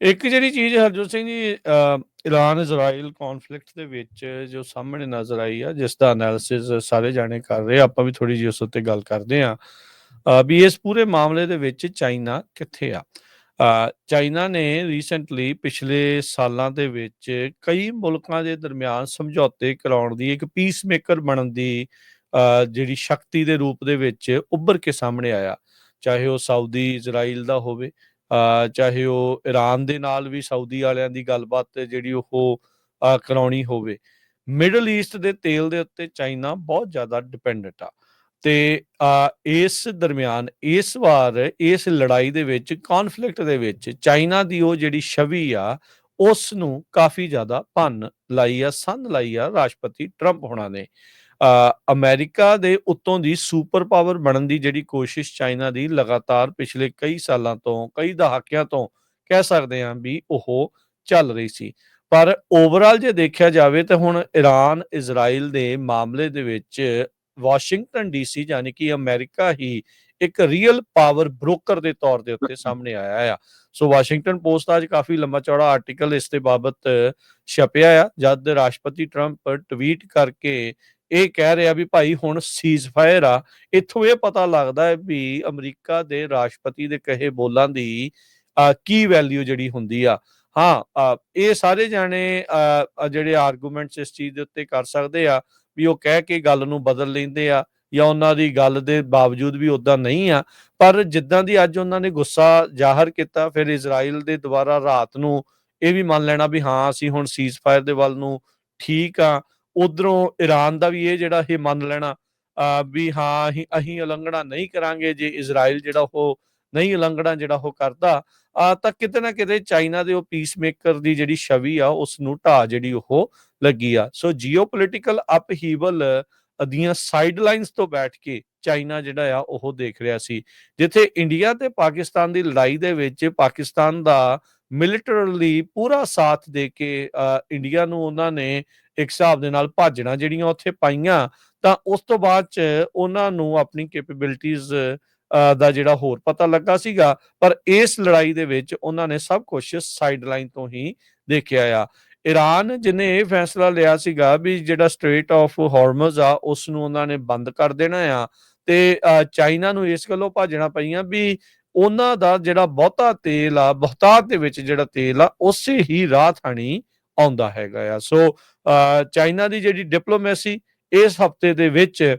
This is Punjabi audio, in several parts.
ਇੱਕ ਜਿਹੜੀ ਚੀਜ਼ ਹਰਜੋਤ ਸਿੰਘ ਜੀ ਇਰਾਨ ਇਜ਼ਰਾਈਲ ਕੌਨਫਲਿਕਟ ਦੇ ਵਿੱਚ ਜੋ ਸਾਹਮਣੇ ਨਜ਼ਰ ਆਈ ਆ ਜਿਸ ਦਾ ਐਨਾਲਿਸਿਸ ਸਾਰੇ ਜਾਣੇ ਕਰ ਰਹੇ ਆਪਾਂ ਵੀ ਥੋੜੀ ਜਿਹੀ ਉਸ ਉੱਤੇ ਗੱਲ ਕਰਦੇ ਆ ਵੀ ਇਸ ਪੂਰੇ ਮਾਮਲੇ ਦੇ ਵਿੱਚ ਚਾਈਨਾ ਕਿੱਥੇ ਆ? ਚਾਈਨਾ ਨੇ ਰੀਸੈਂਟਲੀ ਪਿਛਲੇ ਸਾਲਾਂ ਦੇ ਵਿੱਚ ਕਈ ਮੁਲਕਾਂ ਦੇ ਦਰਮਿਆਨ ਸਮਝੌਤੇ ਕਰਾਉਣ ਦੀ ਇੱਕ ਪੀਸ ਮੇਕਰ ਬਣਨ ਦੀ ਅ, ਜਿਹੜੀ ਸ਼ਕਤੀ ਦੇ ਰੂਪ ਦੇ ਵਿੱਚ ਉੱਭਰ ਕੇ ਸਾਹਮਣੇ ਆਇਆ। ਚਾਹੇ ਉਹ ਸਾਊਦੀ ਇਜ਼ਰਾਈਲ ਦਾ ਹੋਵੇ ਚਾਹੇ ਉਹ ਈਰਾਨ ਦੇ ਨਾਲ ਵੀ ਸਾਊਦੀ ਵਾਲਿਆਂ ਦੀ ਗੱਲਬਾਤ ਜਿਹੜੀ ਉਹ ਅ, ਕਰਾਉਣੀ ਹੋਵੇ। ਮਿਡਲ ਈਸਟ ਦੇ ਤੇਲ ਦੇ ਉੱਤੇ ਚਾਈਨਾ ਬਹੁਤ ਜ਼ਿਆਦਾ ਡਿਪੈਂਡੈਂਟ ਆ। ਤੇ ਅ, ਇਸ ਦਰਮਿਆਨ ਇਸ ਵਾਰ ਇਸ ਲੜਾਈ ਦੇ ਵਿੱਚ ਕੌਨਫਲਿਕਟ ਦੇ ਵਿੱਚ ਚਾਈਨਾ ਦੀ ਉਹ ਜਿਹੜੀ ਛਵੀ ਆ ਉਸ ਨੂੰ ਕਾਫੀ ਜ਼ਿਆਦਾ ਭੰਨ ਲਾਈ ਆ ਸੰਨ ਲਾਈ ਆ ਰਾਸ਼ਟਰਪਤੀ ਟਰੰਪ ਹੋਣਾ ਨੇ। ਅਮਰੀਕਾ ਦੇ ਉੱਤੋਂ ਦੀ ਸੁਪਰ ਪਾਵਰ ਬਣਨ ਦੀ ਜਿਹੜੀ ਕੋਸ਼ਿਸ਼ ਚਾਈਨਾ ਦੀ ਲਗਾਤਾਰ ਪਿਛਲੇ ਕਈ ਸਾਲਾਂ ਤੋਂ, ਕਈ ਦਹਾਕਿਆਂ ਤੋਂ ਕਹਿ ਸਕਦੇ ਹਾਂ ਵੀ ਉਹ ਚੱਲ ਰਹੀ ਸੀ। ਪਰ ਓਵਰਆਲ ਜੇ ਦੇਖਿਆ ਜਾਵੇ ਤਾਂ ਹੁਣ ਈਰਾਨ ਇਜ਼ਰਾਈਲ ਦੇ ਮਾਮਲੇ ਦੇ ਵਿੱਚ ਵਾਸ਼ਿੰਗਟਨ ਡੀਸੀ ਯਾਨੀ ਕਿ ਅਮਰੀਕਾ ਹੀ ਇੱਕ ਰੀਅਲ ਪਾਵਰ ਬ੍ਰੋਕਰ ਦੇ ਤੌਰ ਦੇ ਉੱਤੇ ਸਾਹਮਣੇ ਆਇਆ ਆ। ਸੋ ਵਾਸ਼ਿੰਗਟਨ ਪੋਸਟ ਦਾ ਅੱਜ ਕਾਫੀ ਲੰਮਾ ਚੌੜਾ ਆਰਟੀਕਲ ਇਸ ਦੇ ਬਾਬਤ ਛਪਿਆ ਆ। ਜਦ ਰਾਸ਼ਟਰਪਤੀ ਟਰੰਪ ਟਵੀਟ ਕਰਕੇ ਇਹ ਕਹਿ ਰਿਹਾ ਵੀ ਭਾਈ ਹੁਣ ਸੀਜ਼ਫਾਇਰ ਆ, ਇੱਥੋਂ ਇਹ ਪਤਾ ਲੱਗਦਾ ਹੈ ਵੀ ਅਮਰੀਕਾ ਦੇ ਰਾਸ਼ਟਰਪਤੀ ਦੇ ਕਹੇ ਬੋਲਾਂ ਦੀ ਕੀ ਵੈਲਿਊ ਜਿਹੜੀ ਹੁੰਦੀ ਆ। ਹਾਂ ਇਹ ਸਾਰੇ ਜਾਣੇ ਜਿਹੜੇ ਆਰਗੂਮੈਂਟਸ ਇਸ ਚੀਜ਼ ਦੇ ਉੱਤੇ ਕਰ ਸਕਦੇ ਆ ਵੀ ਉਹ ਕਹਿ ਕੇ ਗੱਲ ਨੂੰ ਬਦਲ ਲੈਂਦੇ ਆ ਜਾਂ ਉਹਨਾਂ ਦੀ ਗੱਲ ਦੇ ਬਾਵਜੂਦ ਵੀ ਉਦਾਂ ਨਹੀਂ ਆ। ਪਰ ਜਿੱਦਾਂ ਦੀ ਅੱਜ ਉਹਨਾਂ ਨੇ ਗੁੱਸਾ ਜ਼ਾਹਰ ਕੀਤਾ, ਫਿਰ ਇਜ਼ਰਾਈਲ ਦੇ ਦੁਆਰਾ ਰਾਤ ਨੂੰ ਇਹ ਵੀ ਮੰਨ ਲੈਣਾ ਵੀ ਹਾਂ, ਅਸੀਂ ਹੁਣ ਸੀਜ਼ਫਾਇਰ ਦੇ ਵੱਲ ਨੂੰ ਠੀਕ ਆ। ਉਧਰੋਂ ਈਰਾਨ ਦਾ ਵੀ ਇਹ ਜਿਹੜਾ ਇਹ ਮੰਨ ਲੈਣਾ ਵੀ ਹਾਂ, ਅਸੀਂ ਅਸੀਂ ਉਲੰਘਣਾ ਨਹੀਂ ਕਰਾਂਗੇ ਜੇ ਇਜ਼ਰਾਈਲ ਜਿਹੜਾ ਉਹ ਨਹੀਂ ਉਲੰਘਣਾ ਜਿਹੜਾ ਉਹ ਕਰਦਾ ਤਾਂ ਕਿਤੇ ਨਾ ਕਿਤੇ ਚਾਈਨਾ ਦੇ ਉਹ ਪੀਸ ਮੇਕਰ ਦੀ ਜਿਹੜੀ ਛਵੀ ਆ ਉਸ ਨੂੰ ਢਾਹ ਜਿਹੜੀ ਉਹ ਲੱਗੀ ਆ। ਸੋ ਜੀਓਪੋਲਿਟੀਕਲ ਅਪਹੀਵਲ ਦੀਆਂ ਸਾਈਡਲਾਈਨਸ ਤੋਂ ਬੈਠ ਕੇ ਚਾਈਨਾ ਜਿਹੜਾ ਆ, ਉਹ ਦੇਖ ਰਿਹਾ ਸੀ। ਜਿੱਥੇ ਇੰਡੀਆ ਤੇ ਪਾਕਿਸਤਾਨ ਦੀ ਲੜਾਈ ਦੇ ਵਿੱਚ ਪਾਕਿਸਤਾਨ ਦਾ ਮਿਲੀਟਰਲੀ ਪੂਰਾ ਸਾਥ ਦੇ ਕੇ ਇੰਡੀਆ ਨੂੰ ਉਹਨਾਂ ਨੇ ਇੱਕ ਹਿਸਾਬ ਦੇ ਨਾਲ ਭਾਜਣਾ ਜਿਹੜੀਆਂ ਉੱਥੇ ਪਾਈਆਂ ਤਾਂ ਉਸ ਤੋਂ ਬਾਅਦ ਚ ਉਹਨਾਂ ਨੂੰ ਆਪਣੀ ਕੈਪੇਬਿਲਿਟੀਆਂ ਦਾ ਜਿਹੜਾ ਹੋਰ ਪਤਾ ਲੱਗਾ ਸੀਗਾ ਪਰ ਇਸ ਲੜਾਈ ਦੇ ਵਿੱਚ ਉਹਨਾਂ ਨੇ ਸਭ ਕੁਝ ਸਾਈਡਲਾਈਨ ਤੋਂ ਹੀ ਦੇਖਿਆ ਆ। ਈਰਾਨ ਜਿਨੇ ਇਹ ਫੈਸਲਾ ਲਿਆ ਸੀਗਾ ਵੀ ਜਿਹੜਾ ਸਟ੍ਰੇਟ ਆਫ ਹਾਰਮਜ਼ ਆ ਉਸ ਨੂੰ ਉਹਨਾਂ ਨੇ ਬੰਦ ਕਰ ਦੇਣਾ ਆ ਤੇ ਅ, ਚਾਈਨਾ ਨੂੰ ਇਸ ਗੱਲੋਂ ਭਾਜਣਾ ਪਈਆਂ ਵੀ ਉਹਨਾਂ ਦਾ ਜਿਹੜਾ ਬਹੁਤਾ ਤੇਲ ਆ ਬਹੁਤਾਤ ਦੇ ਵਿੱਚ ਜਿਹੜਾ ਤੇਲ ਆ ਉਸੇ ਹੀ ਰਾਹ ਥਾਣੀ ਆਉਂਦਾ ਹੈਗਾ ਆ। ਸੋ ਅ, ਚਾਈਨਾ ਦੀ ਜਿਹੜੀ ਡਿਪਲੋਮੈਸੀ ਇਸ ਹਫ਼ਤੇ ਦੇ ਵਿੱਚ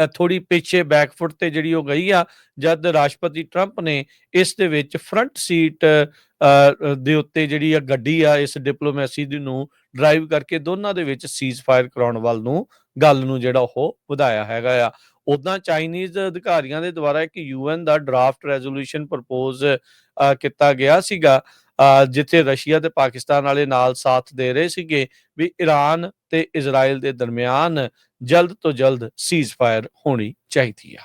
ਅ, ਥੋੜੀ ਪਿੱਛੇ ਬੈਕਫੁੱਟ ਤੇ ਜਿਹੜੀ ਉਹ ਗਈ ਆ ਜਦ ਰਾਸ਼ਟਰਪਤੀ ਟਰੰਪ ਨੇ ਇਸ ਦੇ ਵਿੱਚ ਫਰੰਟ ਸੀਟ ਅ, ਦੇ ਉੱਤੇ ਜਿਹੜੀ ਆ ਗੱਡੀ ਆ ਇਸ ਡਿਪਲੋਮੈਸੀ ਦੀ ਨੂੰ ਡਰਾਈਵ ਕਰਕੇ ਦੋਨਾਂ ਦੇ ਵਿੱਚ ਸੀਜ਼ਫਾਇਰ ਕਰਾਉਣ ਵੱਲ ਨੂੰ ਗੱਲ ਨੂੰ ਜਿਹੜਾ ਉਹ ਵਧਾਇਆ ਹੈਗਾ ਆ। ਉਦਾਂ ਚਾਈਨੀਜ਼ ਅਧਿਕਾਰੀਆਂ ਦੇ ਦੁਆਰਾ ਇੱਕ ਯੂਐਨ ਦਾ ਡਰਾਫਟ ਰੈਜ਼ੋਲੂਸ਼ਨ ਪ੍ਰਪੋਜ਼ ਕੀਤਾ ਗਿਆ ਸੀਗਾ। ਜਿੱਥੇ ਰਸ਼ੀਆ ਤੇ ਪਾਕਿਸਤਾਨ ਵਾਲੇ ਨਾਲ ਸਾਥ ਦੇ ਰਹੇ ਸੀਗੇ ਵੀ ਈਰਾਨ ਤੇ ਇਜ਼ਰਾਈਲ ਦੇ ਦਰਮਿਆਨ ਜਲਦ ਤੋਂ ਜਲਦ ਸੀਜ਼ਫਾਇਰ ਹੋਣੀ ਚਾਹੀਦੀ ਆ।